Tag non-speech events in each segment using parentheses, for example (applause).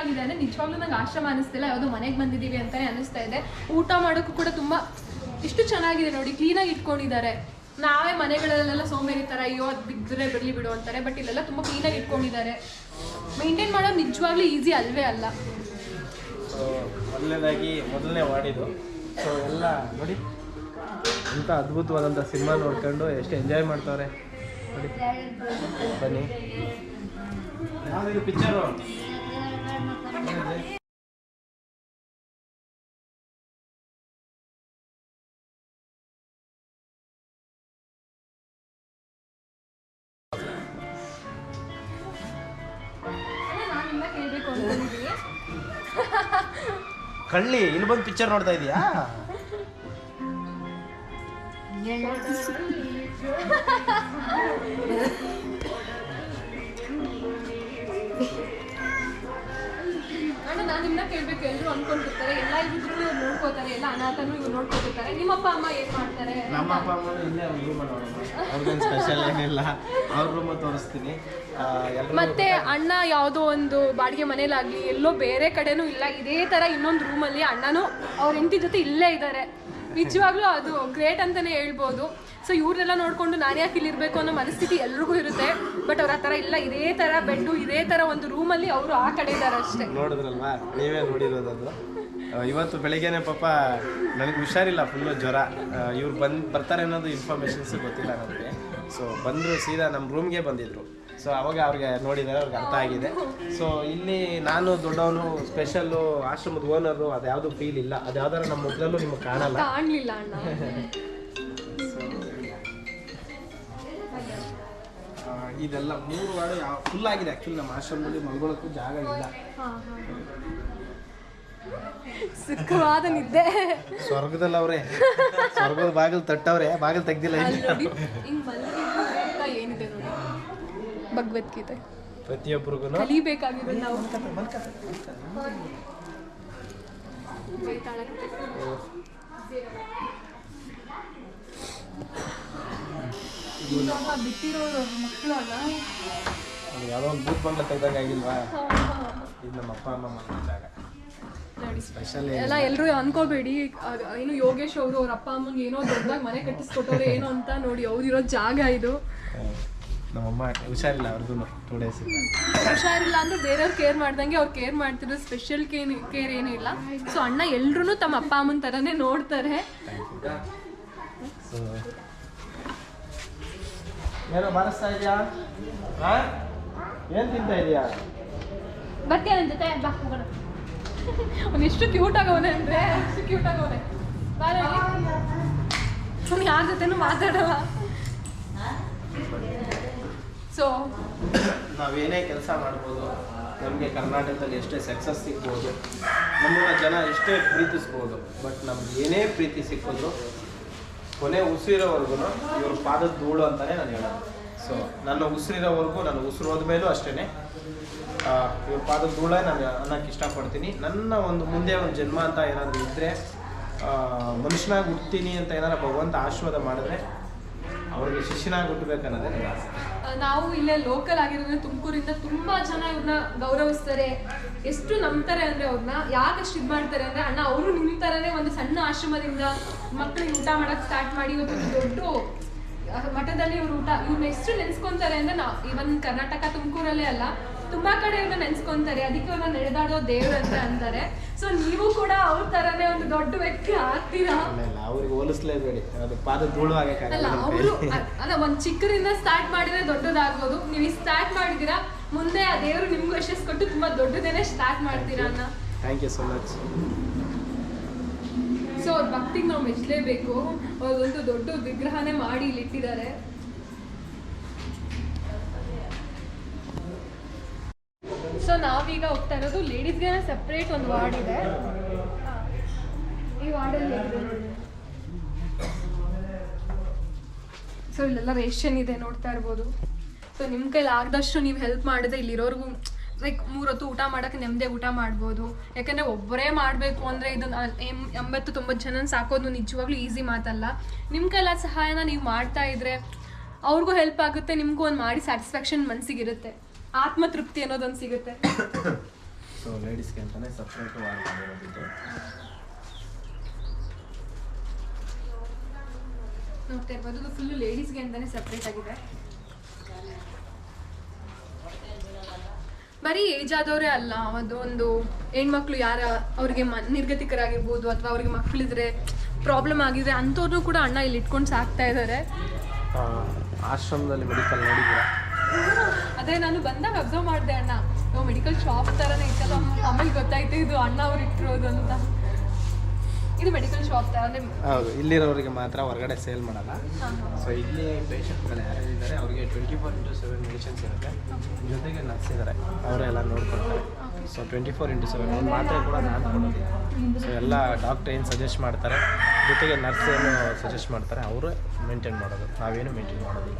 ಆಗಿದೆ ಅಂದ್ರೆ ನಿಜವಾಗ್ಲೂ ನಂಗೆ ಆಶ್ರಮ ಅನಿಸ್ತಿಲ್ಲ ಯಾವುದೋ ಮನೆಗೆ ಬಂದಿದ್ದೀವಿ ಅಂತಾನೆ ಅನಿಸ್ತಾ ಇದೆ. ಊಟ ಮಾಡೋಕ್ಕೂ ಕೂಡ ತುಂಬಾ ಇಷ್ಟು ಚೆನ್ನಾಗಿದೆ ನೋಡಿ ಕ್ಲೀನಾಗಿ ಇಟ್ಕೊಂಡಿದ್ದಾರೆ. ನಾವೇ ಮನೆಗಳಲ್ಲೆಲ್ಲ ಸೋಮೇರಿ ಥರ ಅಯ್ಯೋ ಅದು ಬಿದ್ದರೆ ಬಿಡಲಿ ಬಿಡು ಅಂತಾರೆ ಬಟ್ ಇಲ್ಲೆಲ್ಲ ತುಂಬ ಕ್ಲೀನಾಗಿ ಇಟ್ಕೊಂಡಿದ್ದಾರೆ. ಮೇಂಟೈನ್ ಮಾಡೋದು ನಿಜವಾಗ್ಲೂ ಈಸಿ ಅಲ್ವೇ ಅಲ್ಲ. ಮೊದಲನೇದಾಗಿ ಮೊದಲನೇ ವಾರ್ಡಿದು ಸೊ ಎಲ್ಲ ನೋಡಿ ಅಂತ ಅದ್ಭುತವಾದಂಥ ಸಿನಿಮಾ ನೋಡ್ಕೊಂಡು ಎಷ್ಟು ಎಂಜಾಯ್ ಮಾಡ್ತಾವ್ರೆ. ನೋಡಿ ಬನ್ನಿ. ಪಿಕ್ಚರು ಕಳ್ಳಿ ಇಲ್ಲಿ ಬಂದು ಪಿಕ್ಚರ್ ನೋಡ್ತಾ ಇದೀಯಾ? ನಾನು ನಿಮ್ಮನ್ನ ಕೇಳಬೇಕು ಎಲ್ಲರೂ ಅನ್ಕೊಂಡಿರ್ತಾರೆ ಎಲ್ಲ ಇದ್ರು ಇವ್ರು ನೋಡ್ಕೋತಾರೆ ಎಲ್ಲ ಅನಾಥನೂ ಇವ್ರು ನೋಡ್ಕೊತಿರ್ತಾರೆ ನಿಮ್ಮ ಅಪ್ಪ ಅಮ್ಮ ಏನು ಮಾಡ್ತಾರೆ? ನಮ್ಮ ಅಪ್ಪ ಅಮ್ಮನೂ ಇಲ್ಲೇ ಒಂದು ರೂಮ್ ಅವ್ರಿಗೇನು ಸ್ಪೆಷಲ್ ಏನಿಲ್ಲ. ಅವ್ರ ರೂಮ್ ತೋರಿಸ್ತೀನಿ. ಮತ್ತೆ ಅಣ್ಣ ಯಾವುದೋ ಒಂದು ಬಾಡಿಗೆ ಮನೇಲಾಗ್ಲಿ ಎಲ್ಲೋ ಬೇರೆ ಕಡೆನೂ ಇಲ್ಲ ಇದೇ ತರ ಇನ್ನೊಂದು ರೂಮಲ್ಲಿ ಅಣ್ಣನೂ ಅವ್ರ ಹೆಂಡತಿ ಜೊತೆ ಇಲ್ಲೇ ಇದ್ದಾರೆ ನಿಜವಾಗ್ಲೂ ಅದು ಗ್ರೇಟ್ ಅಂತಾನೆ ಹೇಳ್ಬೋದು. ಸೊ ಇವ್ರನ್ನೆಲ್ಲ ನೋಡಿಕೊಂಡು ನಾನು ಯಾಕೆ ಇಲ್ಲಿ ಇರಬೇಕು ಅನ್ನೋ ಮನಸ್ಥಿತಿ ಎಲ್ರಿಗೂ ಇರುತ್ತೆ. ಬಟ್ ಅವ್ರ ಆ ಥರ ಇಲ್ಲ. ಇದೇ ಥರ ಬೆಡ್ಡು, ಇದೇ ಥರ ಒಂದು ರೂಮಲ್ಲಿ ಅವರು ಆ ಕಡೆ ಇದ್ದಾರೆ ಅಷ್ಟೇ. ನೋಡಿದ್ರಲ್ವಾ? ನೀವೇ ನೋಡಿರೋದು ಇವತ್ತು ಬೆಳಿಗ್ಗೆನೆ ಪಾಪ ನನಗೆ ಹುಷಾರಿಲ್ಲ ಫುಲ್ಲು ಜ್ವರ. ಇವ್ರು ಬಂದು ಬರ್ತಾರೆ ಅನ್ನೋದು ಇನ್ಫಾರ್ಮೇಷನ್ಸ್ ಗೊತ್ತಿಲ್ಲ ನನಗೆ. ಸೊ ಬಂದರು ಸೀದಾ ನಮ್ಮ ರೂಮ್ಗೆ ಬಂದಿದ್ರು. ಸೊ ಅವಾಗ ಅವ್ರಿಗೆ ನೋಡಿದ್ದಾರೆ ಅವ್ರಿಗೆ ಅರ್ಥ ಆಗಿದೆ. ಸೊ ಇಲ್ಲಿ ನಾನು ದೊಡ್ಡವನು ಸ್ಪೆಷಲ್ಲು ಆಶ್ರಮದ ಓನರು ಅದು ಯಾವುದು ಫೀಲ್ ಇಲ್ಲ. ಅದು ಯಾವ್ದಾರ ನಮ್ಮ ಮೊದಲಲ್ಲೂ ನಿಮಗೆ ಕಾಣಲ್ಲ. ಕಾಣಲಿಲ್ಲ ಅಣ್ಣ. (laughs) ಆ, ಇದೆಲ್ಲ ಮೂರು ವಾರ ಯಾವ ಫುಲ್ ಆಗಿದೆ ಆ್ಯಕ್ಚುಲಿ ನಮ್ಮ ಆಶ್ರಮದಲ್ಲಿ ಮಲ್ಗೊಳ್ಳೋಕ್ಕೂ ಜಾಗ ಇಲ್ಲ. ಸುಖವಾದ ನಿದ್ದೆ. ಸ್ವರ್ಗದಲ್ಲಿ ಅವ್ರೆ ಸ್ವರ್ಗದ ಬಾಗಿಲು ತಟ್ಟವ್ರೆ ಬಾಗಿಲು ತೆಗ್ದಿಲ್ಲ ಅಲ್ಲಿ ಇಲ್ಲಿ ನೋಡಿ ಹಿಂಗ್ ಮಲಗಿದಾಗ ಏನಿದೆ ನೋಡಿ ಭಗವದ್ಗೀತೆ. ಪ್ರತಿಯೊಬ್ಬರಿಗೂ ಕಲಿಬೇಕಾಗಿದೆ ನಾವು. ಬಿಟ್ಟಿರೋರು ಮಕ್ಕಳು ಅಲ್ಲ ಯಾವುದೋ ಒಂದು ಬೂತ್ ಬಂಗ್ಲ ತೆಗ್ದಂಗೆ ಆಗಿಲ್ವಾ? ಇದು ನಮ್ಮ ಅಪ್ಪ ಅಮ್ಮ ಮನೆ ಜಾಗ ನೋಡಿ ಸ್ಪೆಷಲ್ ಎಲ್ಲ ಎಲ್ಲರೂ ಅನ್ಕೋಬೇಡಿ. ಏನು ಯೋಗೇಶ್ ಅವರು ಅವ್ರ ಅಪ್ಪ ಅಮ್ಮಂಗೆ ಏನೋ ದೊಡ್ಡದಾಗಿ ಮನೆ ಕಟ್ಟಿಸ್ಕೊಟ್ಟವ್ರೆ ಏನೋ ಅಂತ ನೋಡಿ ಅವ್ರಿರೋ ಜಾಗ ಇದು. ನಮ್ಮಮ್ಮ ಹುಷಾರಿಲ್ಲ ಅವ್ರಿಗೂ ಟೂ ಡೇಸ್ ಇಲ್ಲ ಹುಷಾರಿಲ್ಲ ಅಂದ್ರೆ ಬೇರೆಯವ್ರು ಕೇರ್ ಮಾಡ್ದಂಗೆ ಅವ್ರು ಕೇರ್ ಮಾಡ್ತಿರೋ ಸ್ಪೆಷಲ್ ಕೇರ್ ಕೇರ್ ಏನೂ ಇಲ್ಲ. ಸೊ ಅಣ್ಣ ಎಲ್ರೂ ತಮ್ಮ ಅಪ್ಪ ಅಮ್ಮನ ಥರನೇ ನೋಡ್ತಾರೆ. ಸೊ ಏನೋ ಬಾರಿಸ್ತಾ ಇದೆಯಾ? ಏನು ತಿಂತಾ ಇದೆಯಾ? ಬರ್ತೀಯ ನನ್ನ ಜೊತೆ. ಬಾ ಹೋಗೋಣ. ಅವ್ನು ಎಷ್ಟು ಕ್ಯೂಟ್ ಆಗವನೆ ಅಂದ್ರೆ ಎಷ್ಟು ಕ್ಯೂಟ್ ಆಗವನೆ. ಬಾರ ಅವ್ನು ಯಾರ ಜೊತೆನೂ ಮಾತಾಡಲ್ಲ. ಸೊ ನಾವೇನೇ ಕೆಲಸ ಮಾಡ್ಬೋದು, ನಮಗೆ ಕರ್ನಾಟಕದಲ್ಲಿ ಎಷ್ಟೇ ಸಕ್ಸಸ್ ಸಿಗ್ಬೋದು, ನಮ್ಮನ್ನ ಜನ ಎಷ್ಟೇ ಪ್ರೀತಿಸ್ಬೋದು ಬಟ್ ನಮ್ಗೆ ಏನೇ ಪ್ರೀತಿ ಸಿಕ್ಕಿದ್ರು, ಕೊನೆ ಉಸಿರೋವರೆಗೂ ಇವ್ರ ಪಾದದ ಧೂಳು ಅಂತಾನೆ ನಾನು ಹೇಳೋದು. ಸೊ ನನ್ನ ಉಸಿರಿರೋವರೆಗೂ ನಾನು ಉಸಿರು ಹೋದ್ಮೇಲೂ ಅಷ್ಟೇ ಇವ್ರ ಪಾದದ ಧೂಳೇ ನಾನು ಅನ್ನೋಕ್ಕೆ ಇಷ್ಟಪಡ್ತೀನಿ. ನನ್ನ ಒಂದು ಮುಂದೆ ಒಂದು ಜನ್ಮ ಅಂತ ಏನಾದರೂ ಇದ್ದರೆ ಮನುಷ್ಯನಾಗಿ ಹುಡ್ತೀನಿ ಅಂತ ಏನಾರ ಭಗವಂತ ಆಶೀರ್ವಾದ ಮಾಡಿದ್ರೆ, ಅವ್ರಿಗೆ ಶಿಷ್ಯನಾಗಿ ಹುಟ್ಟಬೇಕನ್ನೋದೇ ನನ್ನ ಆಸೆ. ನಾವು ಇಲ್ಲೇ ಲೋಕಲ್ ಆಗಿರೋದ್ರೆ ತುಮಕೂರಿಂದ ತುಂಬಾ ಜನ ಇವ್ರನ್ನ ಗೌರವಿಸ್ತಾರೆ. ಎಷ್ಟು ನಂಬ್ತಾರೆ ಅಂದ್ರೆ ಅವ್ರನ್ನ ಯಾಕಷ್ಟು ಇದು ಮಾಡ್ತಾರೆ ಅಂದ್ರೆ ಅಣ್ಣ ಅವರು ನಿಮ್ಮ ಥರನೇ ಒಂದು ಸಣ್ಣ ಆಶ್ರಮದಿಂದ ಮಕ್ಕಳಿಗೆ ಊಟ ಮಾಡಕ್ ಸ್ಟಾರ್ಟ್ ಮಾಡಿ ಇವತ್ತು ದೊಡ್ಡ ಮಠದಲ್ಲಿ ಇವ್ರು ಊಟ ಇವ್ರನ್ನ ಎಷ್ಟು ನೆನ್ಸ್ಕೊಂತಾರೆ ಅಂದ್ರೆ ನಾವು ಇವನ್ ಕರ್ನಾಟಕ ತುಮಕೂರಲ್ಲೇ ಅಲ್ಲ ತುಂಬಾ ಕಡೆ ಇವ್ರನ್ನ ನೆನ್ಸ್ಕೊಂತಾರೆ. ಅದಕ್ಕೆ ಅವ್ರನ್ನ ನಡೆದಾಡೋ ದೇವ್ರ ಅಂತ ಅಂತಾರೆ. ಸೊ ನೀವು ಕೂಡ ಅವ್ರ ತರನೇ ಒಂದು ದೊಡ್ಡ ವ್ಯಕ್ತಿ ಆಗ್ತೀರಾ? ಅವ್ರಿಗೆ ಹೋಲಿಸ್ಲೇಬೇಡಿ. ಅದು ಪಾದ ಧೂಳು ಅಲ್ಲ ಅವರು. (laughs) ಅಲ್ಲ ಒಂದ್ ಚಿಕ್ಕರಿಂದ ಸ್ಟಾರ್ಟ್ ಮಾಡಿದ್ರೆ ದೊಡ್ಡದಾಗ್ಬೋದು. ನೀವು ಸ್ಟಾರ್ಟ್ ಮಾಡಿದೀರಾ ಮುಂದೆ ಆ ದೇವರು ನಿಮ್ಗೂ ಯಶಸ್ ಕೊಟ್ಟು ತುಂಬಾ ದೊಡ್ಡದೇನೆ ಸ್ಟಾರ್ಟ್ ಮಾಡ್ತೀರಾ ಅನ್ನ? Thank you so much so ಅವ್ರ ಭಕ್ತಿಗೆ ನಾವು ಮೆಚ್ಚಲೇಬೇಕು ಅವ್ರದೊಂದು ದೊಡ್ಡ ವಿಗ್ರಹನೇ ಮಾಡಿ ಇಲ್ಲಿ ಸೊ ನಾವೀಗ ಹೋಗ್ತಾ ಇರೋದು ಲೇಡೀಸ್ಗೆ ಸಪ್ರೇಟ್ ಒಂದು ವಾರ್ಡ್ ಇದೆ. ಈ ವಾರ್ಡಲ್ಲಿ ಸೊ ಇಲ್ಲೆಲ್ಲ ರೇಷನ್ ಇದೆ ನೋಡ್ತಾ ಇರ್ಬೋದು. ಸೊ ನಿಮ್ಮ ಕೈಲಿ ಆಗದಷ್ಟು ನೀವು ಹೆಲ್ಪ್ ಮಾಡಿದ್ರೆ ಇಲ್ಲಿರೋರ್ಗು ಲೈಕ್ ಮೂರೊತ್ತು ಊಟ ಮಾಡೋಕ್ಕೆ ನೆಮ್ಮದಿ ಊಟ ಮಾಡ್ಬೋದು. ಯಾಕಂದರೆ ಒಬ್ಬರೇ ಮಾಡಬೇಕು ಅಂದರೆ ಇದು ಎಂಬತ್ತು, ತೊಂಬತ್ತು ಜನ ಸಾಕೋದು ನಿಜವಾಗ್ಲೂ ಈಸಿ ಮಾತಲ್ಲ. ನಿಮ್ಮ ಕೈಲ ಸಹಾಯನ ನೀವು ಮಾಡ್ತಾ ಇದ್ರೆ ಅವ್ರಿಗೂ ಹೆಲ್ಪ್ ಆಗುತ್ತೆ, ನಿಮಗೂ ಒಂದು ಮಾಡಿ ಸ್ಯಾಟಿಸ್ಫ್ಯಾಕ್ಷನ್ ಮನಸ್ಸಿಗಿರುತ್ತೆ ಆತ್ಮತೃಪ್ತಿ ಅನ್ನೋದೊಂದು ಸಿಗುತ್ತೆ. ಸೊ ಲೇಡೀಸ್ಗೆ ಅಂತಲೇ ಸಪ್ರೇಟ್ ವಾರ್ಡ್ ಮಾಡಿರೋದಿದ್ದು. ನೋಡ್ತಾ ಇರ್ಬೋದು ಇದು ಫುಲ್ಲು ಲೇಡೀಸ್ಗೆ ಅಂತಾನೆ ಸಪ್ರೇಟ್ ಆಗಿದೆ. ಬರೀ ಏಜ್ ಆದವರೇ ಅಲ್ಲ ಅದು ಒಂದು ಹೆಣ್ಮಕ್ಳು ಯಾರ ಅವ್ರಿಗೆ ಮ ನಿರ್ಗತಿಕರಾಗಿರ್ಬೋದು ಅಥವಾ ಅವ್ರಿಗೆ ಮಕ್ಕಳಿದ್ರೆ ಪ್ರಾಬ್ಲಮ್ ಆಗಿದ್ರೆ ಅಂಥವ್ರನ್ನೂ ಕೂಡ ಅಣ್ಣ ಇಲ್ಲಿ ಇಟ್ಕೊಂಡು ಸಾಕ್ತಾ ಇದ್ದಾರೆ. ಆಶ್ರಮದಲ್ಲಿ ಮೆಡಿಕಲ್ ನೋಡಿದ್ದೀರಾ? ಅದೇ ನಾನು ಬಂದಾಗ ಅಬ್ಸರ್ವ್ ಮಾಡಿದೆ ಅಣ್ಣ. ಮೆಡಿಕಲ್ ಶಾಪ್ ಥರನೇ ಇತ್ತಲ್ಲ ಆಮೇಲೆ ಗೊತ್ತಾಯ್ತು ಇದು ಅಣ್ಣ ಅವ್ರು ಇಟ್ಟಿರೋದು ಅಂತ. ಇದು ಮೆಡಿಕಲ್ ಶಾಪ್ ಥರ ಅಂದರೆ ಹೌದು ಇಲ್ಲಿರೋರಿಗೆ ಮಾತ್ರ ಹೊರಗಡೆ ಸೇಲ್ ಮಾಡಲ್ಲ. ಸೊ ಇಲ್ಲಿ ಪೇಷಂಟ್ಗಳು ಯಾರಿದ್ದಾರೆ ಅವರಿಗೆ twenty four into seven medicines ಇರುತ್ತೆ. ಜೊತೆಗೆ ನರ್ಸ್ ಇದ್ದಾರೆ ಅವರೆಲ್ಲ ನೋಡ್ಕೊಳ್ತಾರೆ. So twenty four into seven ಒಂದು ಮಾತ್ರೆ ಕೂಡ ನಾನು ಕೊಡೋದಿಲ್ಲ. ಸೊ ಎಲ್ಲ ಡಾಕ್ಟರ್ ಏನು ಸಜೆಸ್ಟ್ ಮಾಡ್ತಾರೆ ಜೊತೆಗೆ ನರ್ಸ್ ಏನು ಸಜೆಸ್ಟ್ ಮಾಡ್ತಾರೆ ಅವರು ಮೇಂಟೈನ್ ಮಾಡೋದು. ನಾವೇನು ಮೇಂಟೈನ್ ಮಾಡೋದಿಲ್ಲ.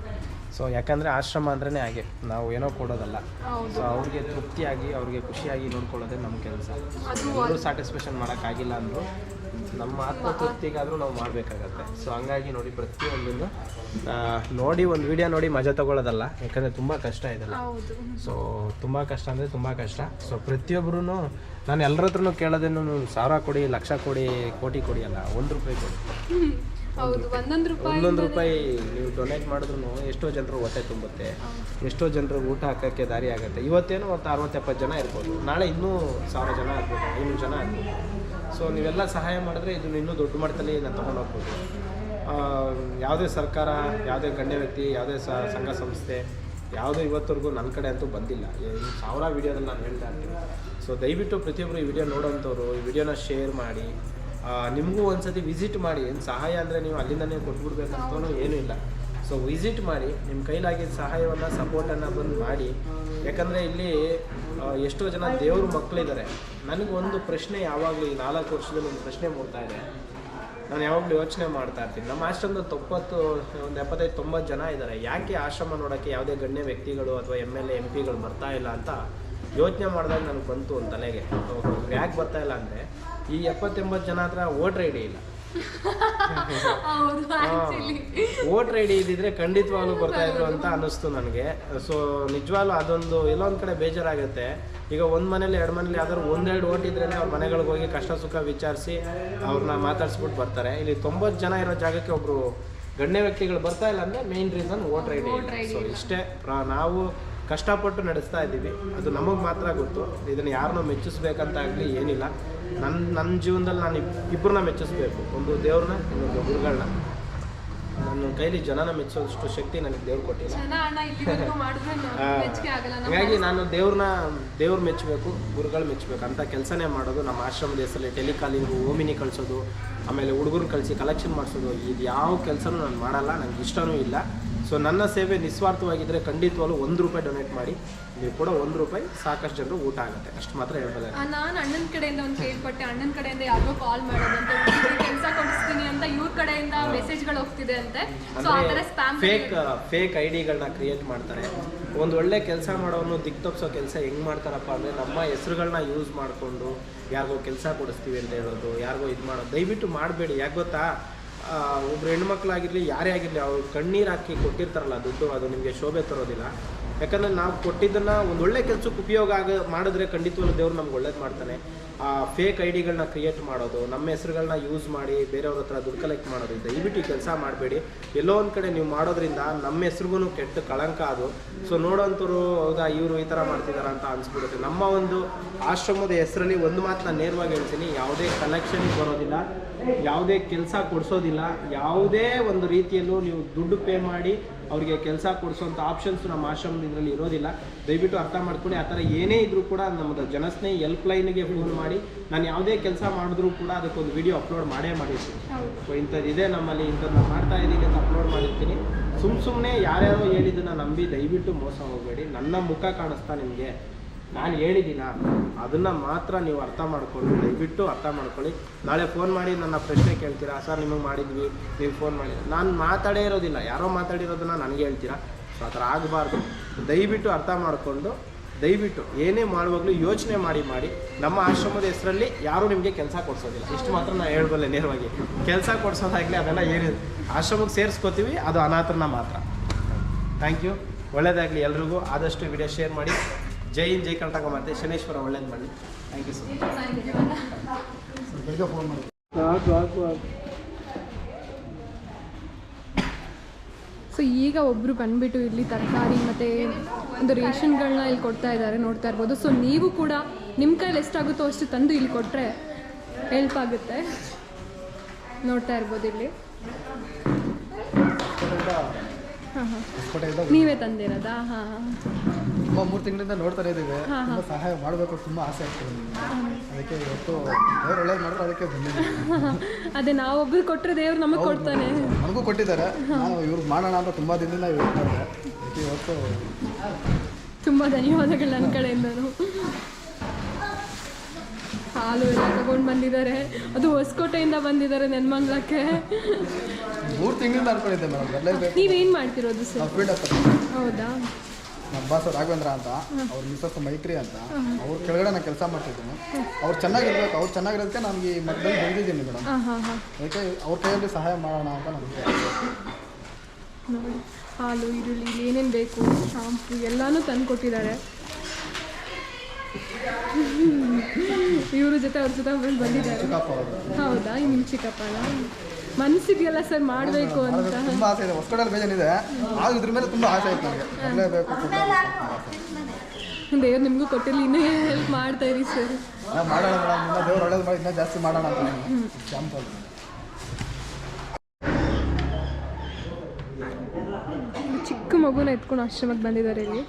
ಸೊ ಯಾಕಂದರೆ ಆಶ್ರಮ ಅಂದ್ರೇ ಹಾಗೆ. ನಾವು ಏನೋ ಕೊಡೋದಲ್ಲ. ಸೊ ಅವ್ರಿಗೆ ತೃಪ್ತಿಯಾಗಿ ಅವ್ರಿಗೆ ಖುಷಿಯಾಗಿ ನೋಡ್ಕೊಳ್ಳೋದೇ ನಮ್ಮ ಕೆಲಸ. ಅದು ಎಲ್ಲರೂ ಸ್ಯಾಟಿಸ್ಫ್ಯಾಕ್ಷನ್ ಮಾಡೋಕ್ಕಾಗಿಲ್ಲ ಅಂದರು ನಮ್ಮ ಆತ್ಮ ಆತ್ಮತೃಪ್ತಿಗಾದರೂ ನಾವು ಮಾಡಬೇಕಾಗತ್ತೆ. ಸೊ ಹಂಗಾಗಿ ನೋಡಿ ಪ್ರತಿಯೊಂದನ್ನು ನೋಡಿ ಒಂದು ವಿಡಿಯೋ ನೋಡಿ ಮಜಾ ತಗೊಳ್ಳೋದಲ್ಲ. ಯಾಕಂದರೆ ತುಂಬ ಕಷ್ಟ ಇದೆಲ್ಲ. ಸೊ ತುಂಬ ಕಷ್ಟ ಅಂದರೆ ತುಂಬ ಕಷ್ಟ. ಸೊ ಪ್ರತಿಯೊಬ್ಬರೂ ನಾನು ಎಲ್ಲರ ಹತ್ರನೂ ಕೇಳೋದೇನು ಸಾವಿರ ಕೊಡಿ ಲಕ್ಷ ಕೊಡಿ ಕೋಟಿ ಕೊಡಿ ಅಲ್ಲ ಒಂದು ರೂಪಾಯಿ ಕೊಡಿ. ಹೌದು ಒಂದೊಂದು ರೂಪಾಯಿ ಒಂದೊಂದು ರೂಪಾಯಿ ನೀವು ಡೊನೇಟ್ ಮಾಡಿದ್ರು ಎಷ್ಟೋ ಜನರು ಹೊಟ್ಟೆ ತುಂಬುತ್ತೆ. ಎಷ್ಟೋ ಜನರು ಊಟ ಹಾಕೋಕ್ಕೆ ದಾರಿ ಆಗುತ್ತೆ. ಇವತ್ತೇನು ಒಂದು ಅರವತ್ತು ಎಪ್ಪತ್ತು ಜನ ಇರ್ಬೋದು. ನಾಳೆ ಇನ್ನೂ ಸಾವಿರ ಜನ ಆಗ್ಬೋದು ಐನೂರು ಜನ ಆಗ್ಬೋದು. ಸೊ ನೀವೆಲ್ಲ ಸಹಾಯ ಮಾಡಿದ್ರೆ ಇದನ್ನು ಇನ್ನೂ ದೊಡ್ಡ ಮಟ್ಟದಲ್ಲಿ ನಾನು ತೊಗೊಂಡು ಹೋಗ್ಬೋದು. ಆ, ಯಾವುದೇ ಸರ್ಕಾರ ಯಾವುದೇ ಗಣ್ಯ ವ್ಯಕ್ತಿ ಯಾವುದೇ ಸ ಸಂಘ ಸಂಸ್ಥೆ ಯಾವುದೋ ಇವತ್ತವರೆಗೂ ನನ್ನ ಕಡೆ ಅಂತೂ ಬಂದಿಲ್ಲ. ಸಾವಿರ ವೀಡಿಯೋದಲ್ಲಿ ನಾನು ಹೇಳ್ತಾ ಇರ್ತೀನಿ. ಸೊ ದಯವಿಟ್ಟು ಪ್ರತಿಯೊಬ್ಬರು ಈ ವಿಡಿಯೋ ನೋಡೋಂಥವ್ರು ಈ ವಿಡಿಯೋನ ಶೇರ್ ಮಾಡಿ ನಿಮಗೂ ಒಂದ್ಸತಿ ವಿಸಿಟ್ ಮಾಡಿ. ಏನು ಸಹಾಯ ಅಂದರೆ ನೀವು ಅಲ್ಲಿಂದನೇ ಕೊಟ್ಬಿಡ್ಬೇಕಂತೂ ಏನೂ ಇಲ್ಲ. ಸೊ ವಿಸಿಟ್ ಮಾಡಿ ನಿಮ್ಮ ಕೈಲಾಗಿದ್ದ ಸಹಾಯವನ್ನು ಸಪೋರ್ಟನ್ನು ಬಂದು ಮಾಡಿ. ಯಾಕಂದರೆ ಇಲ್ಲಿ ಎಷ್ಟೋ ಜನ ದೇವ್ರ ಮಕ್ಕಳಿದ್ದಾರೆ ನನಗೊಂದು ಪ್ರಶ್ನೆ ಯಾವಾಗಲೂ ಈ ನಾಲ್ಕು ವರ್ಷದಲ್ಲಿ ಒಂದು ಪ್ರಶ್ನೆ ಮೂಡ್ತಾ ಇದೆ. ನಾನು ಯಾವಾಗಲೂ ಯೋಚನೆ ಮಾಡ್ತಾ ಇರ್ತೀನಿ. ನಮ್ಮ ಆಶ್ರಮದ ತೊಂಬತ್ತು, ಒಂದು ಎಪ್ಪತ್ತೈದು, ತೊಂಬತ್ತು ಜನ ಇದ್ದಾರೆ ಯಾಕೆ ಆಶ್ರಮ ನೋಡೋಕ್ಕೆ ಯಾವುದೇ ಗಣ್ಯ ವ್ಯಕ್ತಿಗಳು ಅಥವಾ ಎಂ ಎಲ್ ಎ, ಎಂ ಪಿಗಳು ಬರ್ತಾ ಇಲ್ಲ ಅಂತ ಯೋಚನೆ ಮಾಡಿದಾಗ ನನಗೆ ಬಂತು ಒಂದು ತಲೆಗೆ. ಯಾಕೆ ಬರ್ತಾ ಇಲ್ಲ ಅಂದರೆ ಈ ಎಪ್ಪತ್ತೆಂಬತ್ತು ಜನ ಹತ್ರ ವೋಟರ್ ಐ ಡಿ ಇಲ್ಲ. ವೋಟರ್ ಐ ಡಿ ಇದ್ದಿದ್ರೆ ಖಂಡಿತವಾಗ್ಲೂ ಬರ್ತಾ ಇದ್ರು ಅಂತ ಅನ್ನಿಸ್ತು ನನಗೆ. ಸೊ ನಿಜವಾಗ್ಲೂ ಅದೊಂದು ಎಲ್ಲೊಂದು ಕಡೆ ಬೇಜಾರಾಗುತ್ತೆ. ಈಗ ಒಂದು ಮನೇಲಿ ಎರಡು ಮನೇಲಿ ಯಾವ್ದಾದ್ರು ಒಂದೆರಡು ವೋಟ್ ಇದ್ರೇ ಅವ್ರ ಮನೆಗಳಿಗೆ ಹೋಗಿ ಕಷ್ಟ ಸುಖ ವಿಚಾರಿಸಿ ಅವ್ರನ್ನ ಮಾತಾಡ್ಸ್ಬಿಟ್ಟು ಬರ್ತಾರೆ. ಇಲ್ಲಿ ತೊಂಬತ್ತು ಜನ ಇರೋ ಜಾಗಕ್ಕೆ ಒಬ್ರು ಗಣ್ಯ ವ್ಯಕ್ತಿಗಳು ಬರ್ತಾ ಇಲ್ಲ ಅಂದರೆ main reason voter I D so ಇಷ್ಟೇ. ನಾವು ಕಷ್ಟಪಟ್ಟು ನಡೆಸ್ತಾ ಇದ್ದೀವಿ. ಅದು ನಮಗೆ ಮಾತ್ರ ಗೊತ್ತು. ಇದನ್ನು ಯಾರನ್ನೂ ಮೆಚ್ಚಿಸ್ಬೇಕಂತ ಆಗಲಿ ಏನಿಲ್ಲ. ನನ್ನ ನನ್ನ ಜೀವನದಲ್ಲಿ ನಾನು ಇಬ್- ಇಬ್ಬರನ್ನ ಮೆಚ್ಚಿಸ್ಬೇಕು. ಒಂದು ದೇವ್ರನ್ನ ಇನ್ನೊಂದು ಗುರುಗಳನ್ನ ನನ್ನ ಕೈಲಿ ಜನನ ಮೆಚ್ಚೋಷ್ಟು ಶಕ್ತಿ ನನಗೆ ದೇವ್ರು ಕೊಟ್ಟಿಲ್ಲ. ಹಾಗಾಗಿ ನಾನು ದೇವ್ರನ್ನ ದೇವ್ರು ಮೆಚ್ಚಬೇಕು ಗುರುಗಳು ಮೆಚ್ಚಬೇಕು ಅಂತ ಕೆಲಸನೇ ಮಾಡೋದು. ನಮ್ಮ ಆಶ್ರಮದ ಹೆಸರಲ್ಲಿ ಟೆಲಿಕಾಲಿಂಗು ಓಮಿನಿ ಕಳಿಸೋದು ಆಮೇಲೆ ಹುಡುಗರು ಕಳಿಸಿ ಕಲೆಕ್ಷನ್ ಮಾಡಿಸೋದು. ಇದು ಯಾವ ಕೆಲಸನೂ ನಾನು ಮಾಡಲ್ಲ. ನನಗೆ ಇಷ್ಟವೂ ಇಲ್ಲ. ಸೊ ನನ್ನ ಸೇವೆ ನಿಸ್ವಾರ್ಥವಾಗಿದ್ದರೆ ಖಂಡಿತವಾಗ್ಲೂ ಒಂದು ರೂಪಾಯಿ ಡೊನೇಟ್ ಮಾಡಿ ನೀವು ಕೂಡ ಒಂದು ರೂಪಾಯಿ ಸಾಕಷ್ಟು ಜನರು ಊಟ ಆಗುತ್ತೆ. ಅಷ್ಟು ಮಾತ್ರ ಹೇಳ್ಬೋದು. ನಾನು ಅಣ್ಣನ ಕಡೆಯಿಂದ ಒಂದು ಕೇಳ್ಪಟ್ಟೆ. ಅಣ್ಣನ ಕಡೆಯಿಂದ ಯಾರೋ ಕಾಲ್ ಮಾಡೋದಂತೆ ಕೆಲಸ ಕೊಡಿಸ್ತೀನಿ ಅಂತ ಇವ್ರ ಕಡೆಯಿಂದ ಮೆಸೇಜ್ಗಳು ಹೋಗ್ತಿದೆ ಅಂತೆ. ಸೊ ಆ ಥರ ಸ್ಪ್ಯಾಮ್ ಫೇಕ್ ಫೇಕ್ ಐ ಡಿಗಳನ್ನ ಕ್ರಿಯೇಟ್ ಮಾಡ್ತಾರೆ. ಒಂದು ಒಳ್ಳೆ ಕೆಲಸ ಮಾಡೋನು ದಿಕ್ ತಪ್ಪಿಸೋ ಕೆಲಸ ಹೆಂಗ್ ಮಾಡ್ತಾರಪ್ಪ ಅಂದರೆ ನಮ್ಮ ಹೆಸರುಗಳನ್ನ ಯೂಸ್ ಮಾಡಿಕೊಂಡು ಯಾರಿಗೋ ಕೆಲಸ ಕೊಡಿಸ್ತೀವಿ ಅಂತ ಹೇಳೋದು ಯಾರಿಗೋ ಇದು ಮಾಡೋದು. ದಯವಿಟ್ಟು ಮಾಡಬೇಡಿ. ಯಾಕೆ ಗೊತ್ತಾ? ಒಬ್ರು ಹೆಣ್ಮಕ್ಳಾಗಿರಲಿ ಯಾರೇ ಆಗಿರಲಿ ಅವ್ರು ಕಣ್ಣೀರು ಹಾಕಿ ಕೊಟ್ಟಿರ್ತಾರಲ್ಲ ದುಡ್ಡು ಅದು ನಿಮಗೆ ಶೋಭೆ ತರೋದಿಲ್ಲ. ಯಾಕಂದರೆ ನಾವು ಕೊಟ್ಟಿದ್ದನ್ನು ಒಂದು ಒಳ್ಳೆ ಕೆಲಸಕ್ಕೆ ಉಪಯೋಗ ಆಗ ಮಾಡಿದ್ರೆ ಖಂಡಿತವಾಗ್ಲೂ ದೇವ್ರು ನಮ್ಗೆ ಒಳ್ಳೇದು ಮಾಡ್ತಾನೆ. ಆ ಫೇಕ್ ಐ ಡಿಗಳನ್ನ ಕ್ರಿಯೇಟ್ ಮಾಡೋದು, ನಮ್ಮ ಹೆಸರುಗಳನ್ನ ಯೂಸ್ ಮಾಡಿ ಬೇರೆಯವ್ರ ಹತ್ರ ದುಡ್ಡು ಕಲೆಕ್ಟ್ ಮಾಡೋದು, ದಯವಿಟ್ಟು ಕೆಲಸ ಮಾಡಬೇಡಿ. ಎಲ್ಲೋ ಒಂದು ಕಡೆ ನೀವು ಮಾಡೋದ್ರಿಂದ ನಮ್ಮ ಹೆಸ್ರಿಗೂ ಕೆಟ್ಟ ಕಳಂಕ ಅದು. ಸೊ ನೋಡೋಂಥವ್ರು ಹೌದಾ, ಇವರು ಈ ಥರ ಮಾಡ್ತಿದಾರ ಅಂತ ಅನ್ಸ್ಬಿಡುತ್ತೆ. ನಮ್ಮ ಒಂದು ಆಶ್ರಮದ ಹೆಸರಲ್ಲಿ ಒಂದು ಮಾತು ನೇರವಾಗಿ ಹೇಳ್ತೀನಿ. ಯಾವುದೇ ಕಲೆಕ್ಷನ್ ಬರೋದಿಲ್ಲ, ಯಾವುದೇ ಕೆಲಸ ಕೊಡಿಸೋದಿಲ್ಲ. ಯಾವುದೇ ಒಂದು ರೀತಿಯಲ್ಲೂ ನೀವು ದುಡ್ಡು ಪೇ ಮಾಡಿ ಅವರಿಗೆ ಕೆಲಸ ಕೊಡಿಸುವಂಥ ಆಪ್ಷನ್ಸ್ ನಮ್ಮ ಆಶ್ರಮದ ಇದರಲ್ಲಿ ಇರೋದಿಲ್ಲ. ದಯವಿಟ್ಟು ಅರ್ಥ ಮಾಡ್ಕೊಂಡು ಆ ಥರ ಏನೇ ಇದ್ರೂ ಕೂಡ ನಮ್ಮದು ಜನಸ್ನೇಹಿ ಹೆಲ್ಪ್ ಲೈನ್ಗೆ ಫೋನ್ ಮಾಡಿ. ನಾನು ಯಾವುದೇ ಕೆಲಸ ಮಾಡಿದ್ರೂ ಕೂಡ ಅದಕ್ಕೊಂದು ವಿಡಿಯೋ ಅಪ್ಲೋಡ್ ಮಾಡೇ ಮಾಡಿರ್ತೀನಿ. ಸೊ ಇಂಥದ್ದು ಇದೆ ನಮ್ಮಲ್ಲಿ ಇಂಥದ್ದು ನಾನು ಮಾಡ್ತಾ ಇದ್ದೀನಿ ಅಂತ ಅಪ್ಲೋಡ್ ಮಾಡಿರ್ತೀನಿ. ಸುಮ್ಮ ಸುಮ್ಮನೆ ಯಾರ್ಯಾರೋ ಹೇಳಿದ್ದನ್ನು ನಂಬಿ ದಯವಿಟ್ಟು ಮೋಸ ಹೋಗಬೇಡಿ. ನನ್ನ ಮುಖ ಕಾಣಿಸ್ತಾ ನಿಮಗೆ. ನಾನು ಹೇಳಿದ್ದೀನ? ಅದನ್ನು ಮಾತ್ರ ನೀವು ಅರ್ಥ ಮಾಡ್ಕೊಂಡು, ದಯವಿಟ್ಟು ಅರ್ಥ ಮಾಡ್ಕೊಳ್ಳಿ. ನಾಳೆ ಫೋನ್ ಮಾಡಿ ನನ್ನ ಪ್ರಶ್ನೆ ಕೇಳ್ತೀರಾ? ಸರ್, ನಿಮಗೆ ಮಾಡಿದ್ವಿ, ನೀವು ಫೋನ್ ಮಾಡಿ. ನಾನು ಮಾತಾಡೇ ಇರೋದಿಲ್ಲ. ಯಾರೋ ಮಾತಾಡಿರೋದನ್ನ ನನಗೆ ಹೇಳ್ತೀರಾ? ಸೊ ಆ ಥರ ಆಗಬಾರ್ದು. ದಯವಿಟ್ಟು ಅರ್ಥ ಮಾಡಿಕೊಂಡು, ದಯವಿಟ್ಟು ಏನೇ ಮಾಡುವಾಗಲೂ ಯೋಚನೆ ಮಾಡಿ ಮಾಡಿ, ನಮ್ಮ ಆಶ್ರಮದ ಹೆಸರಲ್ಲಿ ಯಾರೂ ನಿಮಗೆ ಕೆಲಸ ಕೊಡಿಸೋದಿಲ್ಲ. ಇಷ್ಟು ಮಾತ್ರ ನಾನು ಹೇಳ್ಬಲ್ಲೆ ನೇರವಾಗಿ. ಕೆಲಸ ಕೊಡಿಸೋದಾಗಲಿ ಅದೆಲ್ಲ ಏನಿದೆ ಆಶ್ರಮಕ್ಕೆ ಸೇರಿಸ್ಕೋತೀವಿ, ಅದು ಅನಾಥನ ಮಾತ್ರ. ಥ್ಯಾಂಕ್ ಯು ಒಳ್ಳೆಯದಾಗಲಿ ಎಲ್ರಿಗೂ. ಆದಷ್ಟು ವಿಡಿಯೋ ಶೇರ್ ಮಾಡಿ. ಜೈ ಜೈ ಕರ್ನಾಟಕ ಮತ್ತೆ ಶನೇಶ್ವರ ಒಳ್ಳೇದು ಮಾಡಿ thank you so much phone ಮಾಡಿ ಸೊ ಈಗ ಒಬ್ಬರು ಬಂದ್ಬಿಟ್ಟು ಇಲ್ಲಿ ತರಕಾರಿ ಮತ್ತು ಒಂದು ರೇಷನ್ಗಳನ್ನ ಇಲ್ಲಿ ಕೊಡ್ತಾ ಇದ್ದಾರೆ ನೋಡ್ತಾ ಇರ್ಬೋದು. ಸೊ ನೀವು ಕೂಡ ನಿಮ್ಮ ಕೈಲಿ ಎಷ್ಟಾಗುತ್ತೋ ಅಷ್ಟು ತಂದು ಇಲ್ಲಿ ಕೊಟ್ಟರೆ ಹೆಲ್ಪ್ ಆಗುತ್ತೆ. ನೋಡ್ತಾ ಇರ್ಬೋದು ಇಲ್ಲಿ. ಹಾಂ ಹಾಂ. ನೀವೇ ತಂದಿರೋದಾ? ಹಾಂ ಹಾಂ. ತುಂಬ ಮೂರು ತಿಂಗಳಿಂದ ನೋಡ್ತಾನೆ ಇದ್ದೀವಿ. ತುಂಬ ಸಹಾಯ ಮಾಡಬೇಕು ತುಂಬ ಆಸೆ ಆಗ್ತದೆ ಅದಕ್ಕೆ ಇವತ್ತು ದೇವ್ರು ಒಳ್ಳೇದು ಮಾಡಿದ್ರೆ ಅದಕ್ಕೆ (laughs) ಅದೇ ನಾವೊಬ್ರು ಕೊಟ್ಟರೆ ದೇವ್ರು ನಮಗೆ ಕೊಡ್ತಾನೆ. ನನಗೂ ಕೊಟ್ಟಿದ್ದಾರೆ. ನಾನು ಇವ್ರಿಗೆ ಮಾಡೋಣ ಅಂತ ತುಂಬ ದಿನದಿಂದ ವೇಟ್ ಮಾಡಿದೆ ಅದಕ್ಕೆ ಇವತ್ತು ತುಂಬ ಧನ್ಯವಾದಗಳು ನನ್ನ ಕಡೆಯಿಂದ ಹಾಲು ಎಲ್ಲ ತಗೊಂಡು ಬಂದಿದ್ದಾರೆ. ಅದು ಹೊಸಕೋಟೆಯಿಂದ ಬಂದಿದ್ದಾರೆ ನೆನ್ಮಂಗ್ಲಕ್ಕೆ. ಮೂರು ತಿಂಗಳಿಂದ ಅನ್ಕೊಂಡಿದ್ದೆ ಮೇಡಮ್ ನೀವೇನು ಮಾಡ್ತಿರೋದು ಸರ್? ಹೌದಾ? ನಮ್ಮ ಬಾಸ್ ರಾಘವೇಂದ್ರ ಅಂತ ಅವ್ರ ಮಿಸಸ್ ಮೈತ್ರಿ ಅಂತ ಅವ್ರ ಕೆಳಗಡೆ ನಾನು ಕೆಲಸ ಮಾಡ್ತಿದ್ದೀನಿ. ಅವ್ರು ಚೆನ್ನಾಗಿರ್ಬೇಕು ಅವ್ರು ಚೆನ್ನಾಗಿರೋದಕ್ಕೆ ನನಗೆ ಈ ಮಕ್ಕಳಲ್ಲಿ ಬೆಳೆದಿದ್ದೀನಿ ಮೇಡಮ್. ಹಾಂ ಹಾಂ ಹಾಂ. ಅದಕ್ಕೆ ಅವ್ರ ಕೈಯಲ್ಲಿ ಸಹಾಯ ಮಾಡೋಣ ಅಂತ ನನಗೆ ನೋಡಿ ಹಾಲು ಈರುಳ್ಳಿ ಏನೇನು ಬೇಕು ಶಾಂಪು ಎಲ್ಲನೂ ತಂದು ಕೊಟ್ಟಿದ್ದಾರೆ. ಇವ್ರ ಜೊತೆ ಅವ್ರ ಜೊತೆ ಬಂದಿದ್ದಾರೆ. ಚಿಕ್ಕಪ್ಪ ಹೌದಾ? ನಿಮ್ಮ ಚಿಕ್ಕಪ್ಪನ? ಮನಸ್ಸಿದೆಯಲ್ಲ ಸರ್ ಮಾಡಬೇಕು ಅಂತ. ತುಂಬಾ ಆಸೆ ಇದೆ. ಹೊಸಕಡಲ್ಲಿ ಬೇಜಾನಿದೆ. ಆದ್ರೆ ಇದ್ರ ಮೇಲೆ ತುಂಬ ಆಸೆ ಆಯ್ತು ನನಗೆ. ದೇವ್ರು ನಿಮಗೂ ಕೊಟ್ಟಿಲ್ಲ ಇನ್ನೂ ಹೆಲ್ಪ್ ಮಾಡ್ತಾ ಇರಿ ಸರ್. ನಾವು ಮಾಡೋಣ ಮೇಡಮ್. ಇನ್ನೂ ದೇವ್ರು ಒಳ್ಳೇದು ಮಾಡಿ ಇನ್ನೂ ಜಾಸ್ತಿ ಮಾಡೋಣ ಅಂತ ಶಾಂಪಲ್ ಚಿಕ್ಕ ಮಗುನ ಎತ್ಕೊಂಡು ಆಶ್ರಮಕ್ಕೆ ಬಂದಿದ್ದಾರೆ ಇಲ್ಲಿ.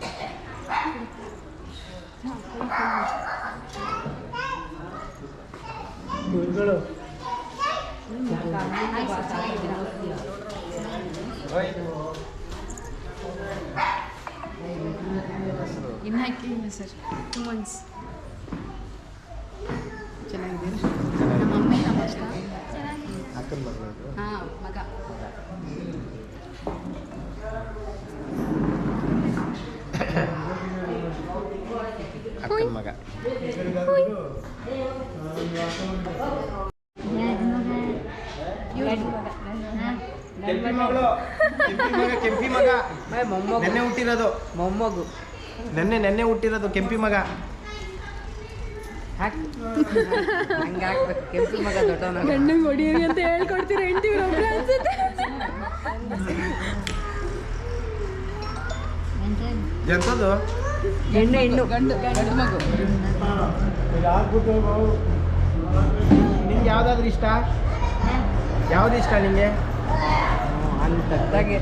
ಇನ್ನು ಹಾಕಿಲ್ಲ ಸರ್ ಟೂ ಮಂತ್ಸ್ ಚೆನ್ನಾಗಿದ್ದೀರಾ ನಮ್ಮ ಮಮ್ಮಿ ನಮ್ಮ ಅಕ್ಕ ಹಾಂ ಮಗ. ಅಕ್ಕನ ಮಗ ಕೆಂಪಿ ಮಗಳು. ಕೆಂಪಿ ಮಗ ಕೆಂಪಿ ಮಗ. ನೆನ್ನೆ ಹುಟ್ಟಿರೋದು. ಮೊಮ್ಮಗು ನೆನ್ನೆ ನೆನ್ನೆ ಹುಟ್ಟಿರೋದು ಕೆಂಪಿ ಮಗ. ನಿಮ್ಗೆ ಕೆಂಪು ಮಗ ದೊಡ್ಡವನ ಗಂಡಂಗೆ ಹೊಡಿಯಿರಿ ಅಂತ ಹೇಳ್ಕೊಡ್ತೀರ ಹೆಂಡತಿ ಒಬ್ರು ಅನ್ಸುತ್ತೆ. ಎಂಥದ್ದು ಹೆಣ್ಣು ಹೆಣ್ಣು. ಗಂಡು ಗಂಡು. ಮಗು. ನಿಂಗೆ ಯಾವ್ದಾದ್ರು ಇಷ್ಟ? ಯಾವ್ದು ಇಷ್ಟ ನಿಂಗೆ? ಅಂತದ್ದಾಗೆ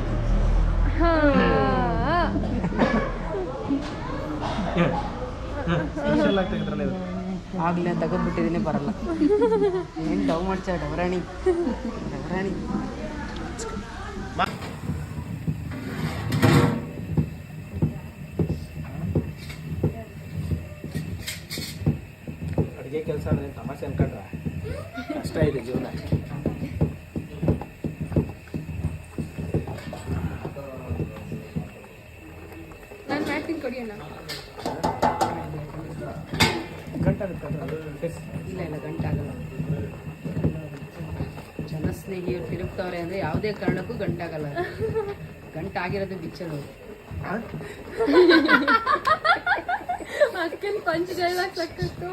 ಆಗ್ಲೇ ತಗೊಂಡ್ಬಿಟ್ಟಿದ್ದೀನಿ ಬರಲ್ಲ. ಏನು ಡವ್ ಮಾಡ್ಸ ಡವರಾಣಿ ಡವರಾಣಿ ಅಡುಗೆ ಕೆಲಸ ಅಂದ್ರೆ ತಮಾಷೆ ಅನ್ಕೊಂಡ್ರ ಕಷ್ಟ ಇದೆ ಜೀವನ ನಾನು ಮಾಡ್ತೀನಿ ಕೊಡಿ ಅಣ್ಣ ಇಲ್ಲ ಇಲ್ಲ ಗಂಟಾಗಲ್ಲ ಜನಸ್ನೇಹಿಯರು ತಿರುಗ್ತವ್ರೆ ಅಂದರೆ ಯಾವುದೇ ಕಾರಣಕ್ಕೂ ಗಂಟಾಗಲ್ಲ. ಗಂಟಾಗಿರೋದು ಬಿಚ್ಚಲು. ಪಂಚ್ ಡೈಲಾಗ್ ಸಕ್ಕತ್ತು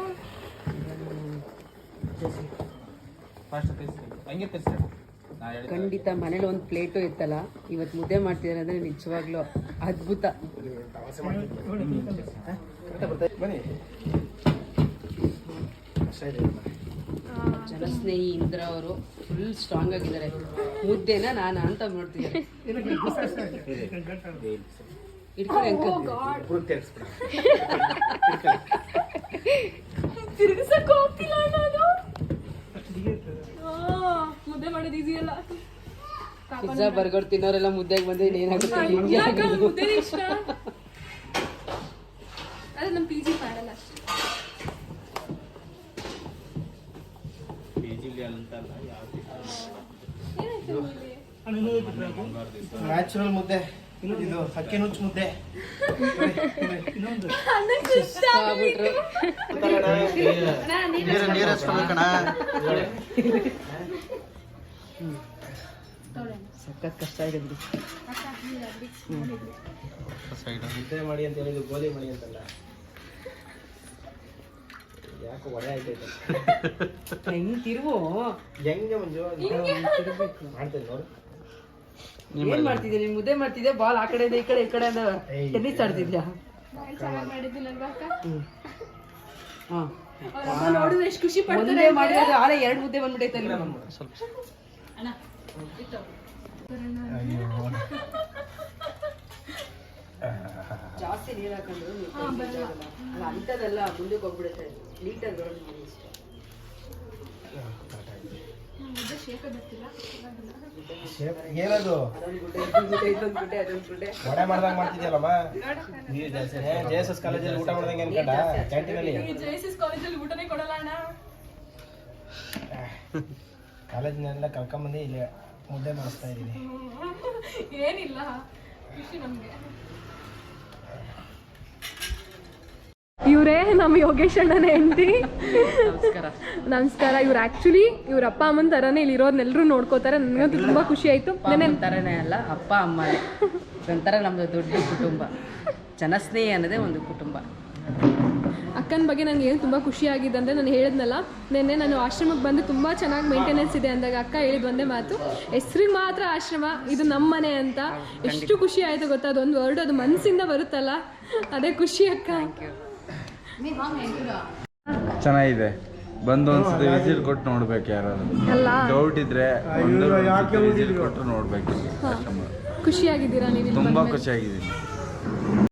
ಹೇಳಿದ್ದು ಖಂಡಿತ ಮನೇಲಿ ಒಂದು ಪ್ಲೇಟು ಇತ್ತಲ್ಲ ಇವತ್ತು ಮುದ್ದೆ ಮಾಡ್ತಿದ್ದಾರೆ ಅಂದ್ರೆ ನಿಜವಾಗ್ಲೂ ಅದ್ಭುತ. ಬನ್ನಿ. ಕಷ್ಟ ಇದೆ ಇಂದ್ರ ಅವರು ಫುಲ್ ಸ್ಟ್ರಾಂಗ್ ಆಗಿದ್ದಾರೆ. ಮುದ್ದೆನ ನಾನು ಅಂತ ನೋಡ್ತೀನಿ ಇಟ್ಕೊಳ್ಳಿ ಮುದ್ದೆ ಮಾಡೋದು ಈಸಿ ಅಲ್ಲ. ಪಿಜ್ಜಾ ಬರ್ಗರ್ ತಿನ್ನೋರೆಲ್ಲ ಮುದ್ದೆಗೆ ಬಂದ್ರೆ ಏನಾಗುತ್ತೆ ನಿಮ್ಗೆ ಯಾಕೆ ಆಗೋದು? ಮುದ್ದೆ ಇಷ್ಟ ಅದೇ ನಮ್ಮ ಪಿ ಜಿ ಮಾಡಲ್ಲ ಅಷ್ಟೇ ನ್ಯಾಚುರಲ್ ಮುದ್ದೆ. ಇದು ಹಕ್ಕಿ ನುಚ್ಚು ಮುದ್ದೆ. ಆಗ್ಬಿಟ್ರು ನೀರು ನೀರು ಹಚ್ಕೊಬೇಕಣ ಸಖತ್ ಕಷ್ಟ ಆಗಿದೆ ಬಿಡಿ. ಮುದ್ದೆ ಮಾಡಿ ಅಂತ ಹೇಳಿದ್ರು ಗೋಲಿ ಮಾಡಿ ಅಂತಲ್ಲ. ಯಾಕೆ ಒಡೆ ಆಯ್ತೈತೆ ಹೆಂಗ್ ತಿರುವು ಹೆಂಗೆ ಮಂಜು ಮಾಡ್ತೇನೆ ನೋಡು. ಏನ್ ಮಾಡ್ತಿದ್ದೆ ನೀನ್ ಮುದ್ದೆ ಮಾಡ್ತಿದ್ದೆ ಬಾಲ್ ಆ ಕಡೆ ಈ ಕಡೆ ಈ ಕಡೆ ಟೆನ್ನಿಸ್ ಆಡ್ತಿದ್ಯಾ? ಹಾ. ನೋಡಿದ್ರೆ ಎಷ್ಟು ಖುಷಿ ಪಡ್ತಾರೆ ಮಾಡಿದ್ರೆ ಆರೆ ಎರಡು ಮುದ್ದೆ ಬಂದ್ಬಿಟ್ಟೈತೆ ಅಲ್ಲಿ. ಜಾಸ್ತಿ ನೀರ್ ಹಾಕೊಂಡ್ರು ಅಂತದೆಲ್ಲ ಅಂಥದ್ದೆಲ್ಲ ಮುಂದಕ್ಕೆ ಹೋಗ್ಬಿಡುತ್ತೆ. ಏನದು? ಮಾಡ್ದಂಗೆ ಮಾಡ್ತಿದ್ಯಲ್ಲಮ್ಮ? ಜೆ ಎಸ್ ಎಸ್ ಕಾಲೇಜಲ್ಲಿ ಊಟ ಮಾಡ್ದಂಗೆ ಅನ್ಕೊಂಡ? ಕ್ಯಾಂಟೀನಲ್ಲಿ ಕಾಲೇಜಿನೆಲ್ಲ ಕರ್ಕೊಂಬಂದು ಇಲ್ಲಿ ಮುದ್ದೆ ಮಾಡಿಸ್ತಾ ಇದ್ದೀನಿ. ಏನಿಲ್ಲ ಖುಷಿ ನಮ್ಗೆ. ಇವರೇ ನಮ್ಮ ಯೋಗೇಶ್ ಅಣ್ಣನ ಹೆಂಡತಿ. ನಮಸ್ಕಾರ. ಇವ್ರು ಆಕ್ಚುಲಿ ಇವ್ರ ಅಪ್ಪ ಅಮ್ಮನ ಥರನೇ ಇಲ್ಲಿ ಇರೋರ್ನೆಲ್ಲರೂ ನೋಡ್ಕೋತಾರೆ. ನನಗಂತೂ ತುಂಬಾ ಖುಷಿ ಆಯ್ತು. ಥರನೇ ಅಲ್ಲ ಅಪ್ಪ ಅಮ್ಮ ನಂತರ ನಮ್ದು ದೊಡ್ಡ ಕುಟುಂಬ. ಜನಸ್ನೇಹಿ ಅನ್ನೋದೇ ಒಂದು ಕುಟುಂಬ. ಅಕ್ಕನ ಬಗ್ಗೆ ನನಗೆ ಏನು ತುಂಬ ಖುಷಿ ಆಗಿದೆ ಅಂದರೆ ನಾನು ಹೇಳಿದ್ನಲ್ಲ ನಿನ್ನೆ ನಾನು ಆಶ್ರಮಕ್ಕೆ ಬಂದು ತುಂಬ ಚೆನ್ನಾಗಿ ಮೇಂಟೆನೆನ್ಸ್ ಇದೆ ಅಂದಾಗ ಅಕ್ಕ ಹೇಳಿದ ಒಂದೇ ಮಾತು ಹೆಸ್ರಿಗೆ ಮಾತ್ರ ಆಶ್ರಮ ಇದು ನಮ್ಮ ಮನೆ ಅಂತ ಎಷ್ಟು ಖುಷಿ ಆಯಿತು ಗೊತ್ತಾ? ಅದೊಂದು ವರ್ಡ್ ಅದು ಮನಸ್ಸಿಂದ ಬರುತ್ತಲ್ಲ. ಅದೇ ಖುಷಿ ಅಕ್ಕ. ಚೆನ್ನಾಗಿದೆ. ಬಂದು ಒಂದ್ಸತಿ ವಿಸಿಲ್ ಕೊಟ್ಟು ನೋಡ್ಬೇಕು ಯಾರಾದ್ರು. ಅಲ್ಲ. ಡೌಟ್ ಇದ್ರೆ ಒಂದು ವಿಸಿಲ್ ಕೊಟ್ಟು ನೋಡ್ಬೇಕು. ಖುಷಿಯಾಗಿದ್ದೀರಾ ನೀವು ತುಂಬಾ? ಖುಷಿಯಾಗಿದ್ದೀನಿ.